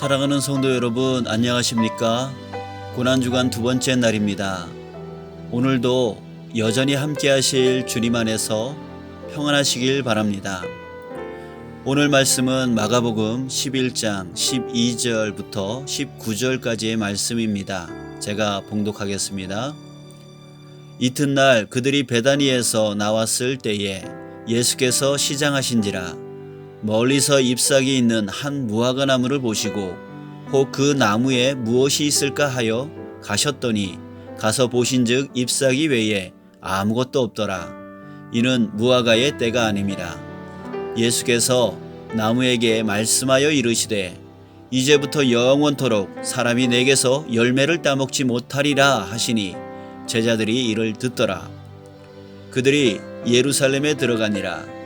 사랑하는 성도 여러분, 안녕하십니까? 고난주간 두 번째 날입니다. 오늘도 여전히 함께 하실 주님 안에서 평안하시길 바랍니다. 오늘 말씀은 마가복음 11장 12절부터 19절까지의 말씀입니다. 제가 봉독하겠습니다. 이튿날 그들이 베다니에서 나왔을 때에 예수께서 시장하신지라 멀리서 잎사귀 있는 한 무화과 나무를 보시고 혹 그 나무에 무엇이 있을까 하여 가셨더니 가서 보신즉 잎사귀 외에 아무것도 없더라. 이는 무화과의 때가 아님이라 예수께서 나무에게 말씀하여 이르시되 이제부터 영원토록 사람이 내게서 열매를 따먹지 못하리라 하시니 제자들이 이를 듣더라. 그들이 예루살렘에 들어가니라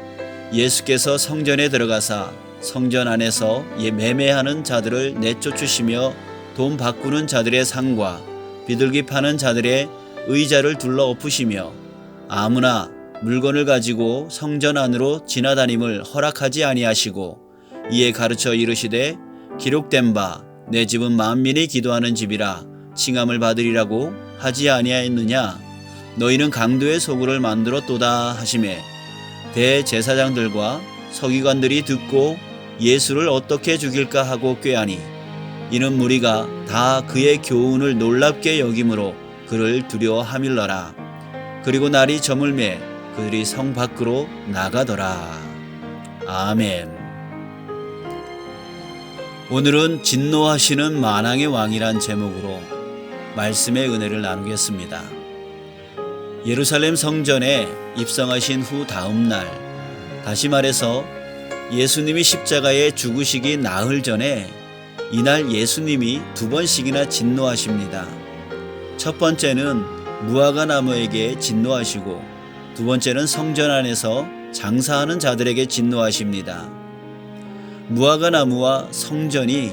예수께서 성전에 들어가사 성전 안에서 예 매매하는 자들을 내쫓으시며 돈 바꾸는 자들의 상과 비둘기 파는 자들의 의자를 둘러 엎으시며 아무나 물건을 가지고 성전 안으로 지나다님을 허락하지 아니하시고 이에 가르쳐 이르시되 기록된 바 내 집은 만민이 기도하는 집이라 칭함을 받으리라고 하지 아니하였느냐? 너희는 강도의 소굴을 만들었도다 하심에 대제사장들과 서기관들이 듣고 예수를 어떻게 죽일까 하고 꾀하니 이는 무리가 다 그의 교훈을 놀랍게 여김으로 그를 두려워하밀러라. 그리고 날이 저물매 그들이 성 밖으로 나가더라. 아멘. 오늘은 진노하시는 만왕의 왕이란 제목으로 말씀의 은혜를 나누겠습니다. 예루살렘 성전에 입성하신 후 다음 날, 다시 말해서 예수님이 십자가에 죽으시기 나흘 전에 이날 예수님이 두 번씩이나 진노하십니다. 첫 번째는 무화과 나무에게 진노하시고 두 번째는 성전 안에서 장사하는 자들에게 진노하십니다. 무화과 나무와 성전이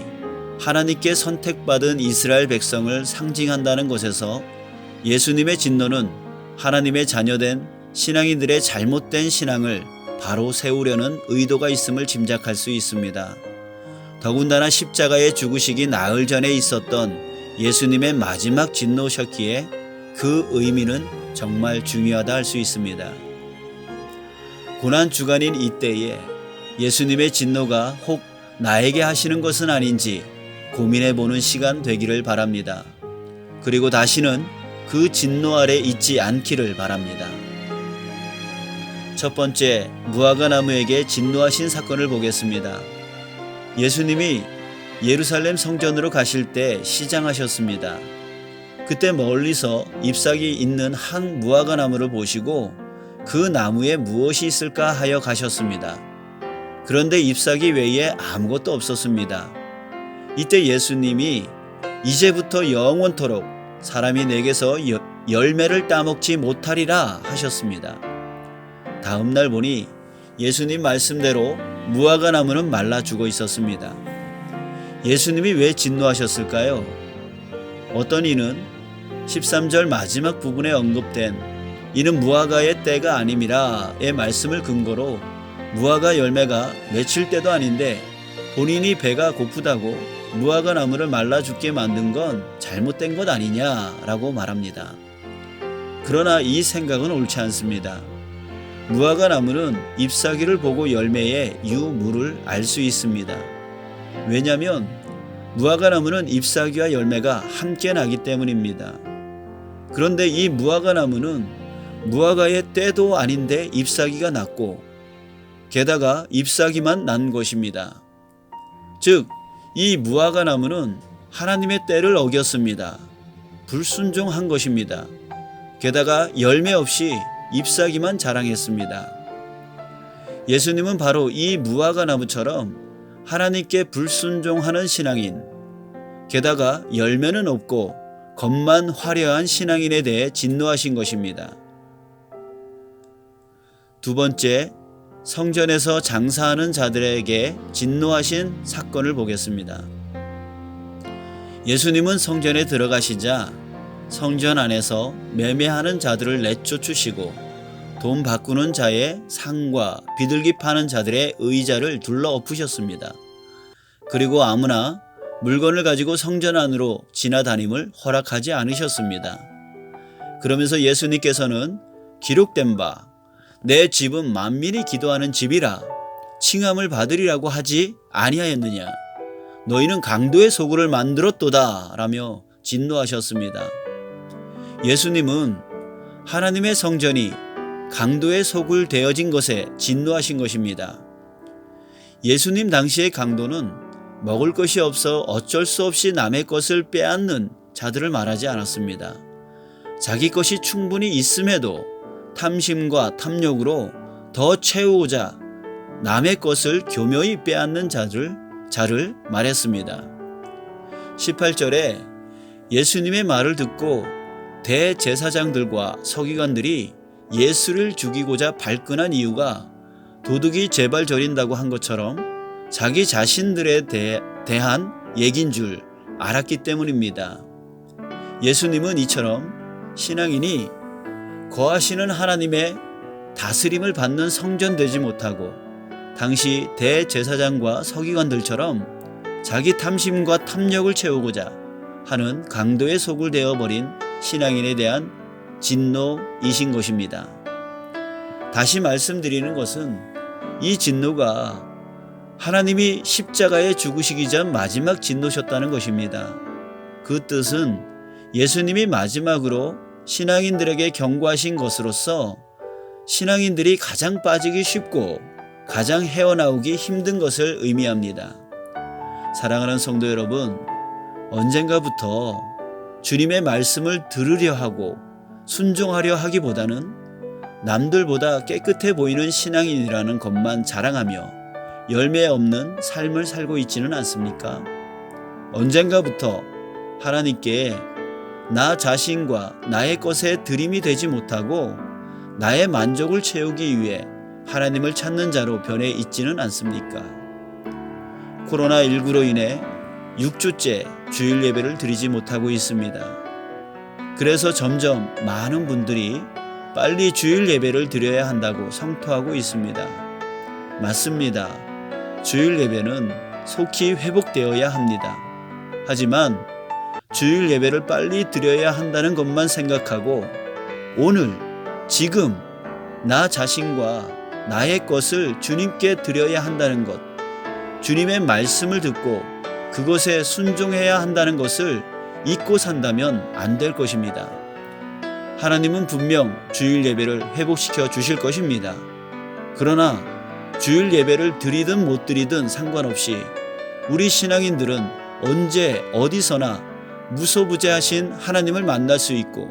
하나님께 선택받은 이스라엘 백성을 상징한다는 것에서 예수님의 진노는 하나님의 자녀된 신앙인들의 잘못된 신앙을 바로 세우려는 의도가 있음을 짐작할 수 있습니다. 더군다나 십자가에 죽으시기 나흘 전에 있었던 예수님의 마지막 진노셨기에 그 의미는 정말 중요하다 할 수 있습니다. 고난 주간인 이때에 예수님의 진노가 혹 나에게 하시는 것은 아닌지 고민해 보는 시간 되기를 바랍니다. 그리고 다시는 그 진노 아래 있지 않기를 바랍니다. 첫 번째, 무화과 나무에게 진노하신 사건을 보겠습니다. 예수님이 예루살렘 성전으로 가실 때 시장하셨습니다. 그때 멀리서 잎사귀 있는 한 무화과 나무를 보시고 그 나무에 무엇이 있을까 하여 가셨습니다. 그런데 잎사귀 외에 아무것도 없었습니다. 이때 예수님이 이제부터 영원토록 사람이 내게서 여, 열매를 따먹지 못하리라 하셨습니다. 다음 날 보니 예수님 말씀대로 무화과 나무는 말라 죽어 있었습니다. 예수님이 왜 진노하셨을까요? 어떤 이는 13절 마지막 부분에 언급된 이는 무화과의 때가 아님이라의 말씀을 근거로 무화과 열매가 맺힐 때도 아닌데 본인이 배가 고프다고 무화과 나무를 말라 죽게 만든 건 잘못된 것 아니냐라고 말합니다. 그러나 이 생각은 옳지 않습니다. 무화과 나무는 잎사귀를 보고 열매의 유무를 알 수 있습니다. 왜냐하면 무화과 나무는 잎사귀와 열매가 함께 나기 때문입니다. 그런데 이 무화과 나무는 무화과의 때도 아닌데 잎사귀가 났고 게다가 잎사귀만 난 것입니다. 즉, 이 무화과 나무는 하나님의 때를 어겼습니다. 불순종한 것입니다. 게다가 열매 없이 잎사귀만 자랑했습니다. 예수님은 바로 이 무화과 나무처럼 하나님께 불순종하는 신앙인, 게다가 열매는 없고 겉만 화려한 신앙인에 대해 진노하신 것입니다. 두 번째, 성전에서 장사하는 자들에게 진노하신 사건을 보겠습니다. 예수님은 성전에 들어가시자 성전 안에서 매매하는 자들을 내쫓으시고 돈 바꾸는 자의 상과 비둘기 파는 자들의 의자를 둘러 엎으셨습니다. 그리고 아무나 물건을 가지고 성전 안으로 지나다님을 허락하지 않으셨습니다. 그러면서 예수님께서는 기록된 바, 내 집은 만민이 기도하는 집이라 칭함을 받으리라고 하지 아니하였느냐. 너희는 강도의 소굴을 만들었도다. 라며 진노하셨습니다. 예수님은 하나님의 성전이 강도의 소굴 되어진 것에 진노하신 것입니다. 예수님 당시의 강도는 먹을 것이 없어 어쩔 수 없이 남의 것을 빼앗는 자들을 말하지 않았습니다. 자기 것이 충분히 있음에도 탐심과 탐욕으로 더 채우고자 남의 것을 교묘히 빼앗는 자들, 자를 말했습니다. 18절에 예수님의 말을 듣고 대제사장들과 서기관들이 예수를 죽이고자 발끈한 이유가 도둑이 제발 저린다고 한 것처럼 자기 자신들에 대, 대한 얘긴 줄 알았기 때문입니다. 예수님은 이처럼 신앙인이 거하시는 하나님의 다스림을 받는 성전 되지 못하고 당시 대제사장과 서기관들처럼 자기 탐심과 탐욕을 채우고자 하는 강도의 속을 되어 버린 신앙인에 대한 진노이신 것입니다. 다시 말씀드리는 것은 이 진노가 하나님이 십자가에 죽으시기 전 마지막 진노셨다는 것입니다. 그 뜻은 예수님이 마지막으로 신앙인들에게 경고하신 것으로서 신앙인들이 가장 빠지기 쉽고 가장 헤어나오기 힘든 것을 의미합니다. 사랑하는 성도 여러분, 언젠가부터 주님의 말씀을 들으려 하고 순종하려 하기보다는 남들보다 깨끗해 보이는 신앙인이라는 것만 자랑하며 열매 없는 삶을 살고 있지는 않습니까? 언젠가부터 하나님께 나 자신과 나의 것에 드림이 되지 못하고 나의 만족을 채우기 위해 하나님을 찾는 자로 변해 있지는 않습니까? 코로나19로 인해 6주째 주일 예배를 드리지 못하고 있습니다. 그래서 점점 많은 분들이 빨리 주일 예배를 드려야 한다고 성토하고 있습니다. 맞습니다. 주일 예배는 속히 회복되어야 합니다. 하지만 주일 예배를 빨리 드려야 한다는 것만 생각하고 오늘, 지금 나 자신과 나의 것을 주님께 드려야 한다는 것, 주님의 말씀을 듣고 그것에 순종해야 한다는 것을 잊고 산다면 안 될 것입니다. 하나님은 분명 주일 예배를 회복시켜 주실 것입니다. 그러나 주일 예배를 드리든 못 드리든 상관없이 우리 신앙인들은 언제 어디서나 무소부재하신 하나님을 만날 수 있고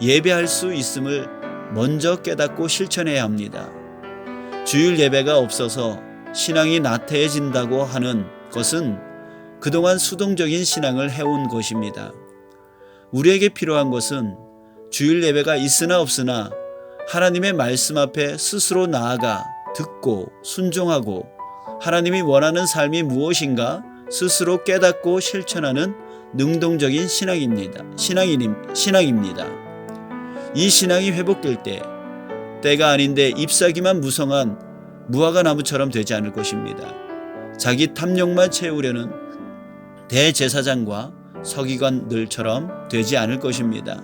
예배할 수 있음을 먼저 깨닫고 실천해야 합니다. 주일 예배가 없어서 신앙이 나태해진다고 하는 것은 그동안 수동적인 신앙을 해온 것입니다. 우리에게 필요한 것은 주일 예배가 있으나 없으나 하나님의 말씀 앞에 스스로 나아가 듣고 순종하고 하나님이 원하는 삶이 무엇인가 스스로 깨닫고 실천하는 능동적인 신앙입니다. 신앙인, 신앙입니다. 이 신앙이 회복될 때 때가 아닌데 잎사귀만 무성한 무화과 나무처럼 되지 않을 것입니다. 자기 탐욕만 채우려는 대제사장과 서기관들처럼 되지 않을 것입니다.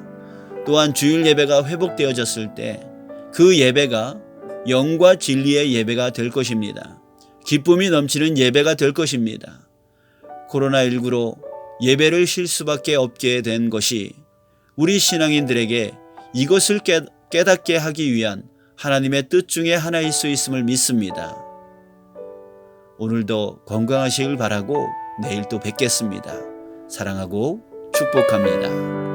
또한 주일 예배가 회복되어졌을 때 그 예배가 영과 진리의 예배가 될 것입니다. 기쁨이 넘치는 예배가 될 것입니다. 코로나19로 예배를 쉴 수밖에 없게 된 것이 우리 신앙인들에게 이것을 깨닫게 하기 위한 하나님의 뜻 중에 하나일 수 있음을 믿습니다. 오늘도 건강하시길 바라고 내일 또 뵙겠습니다. 사랑하고 축복합니다.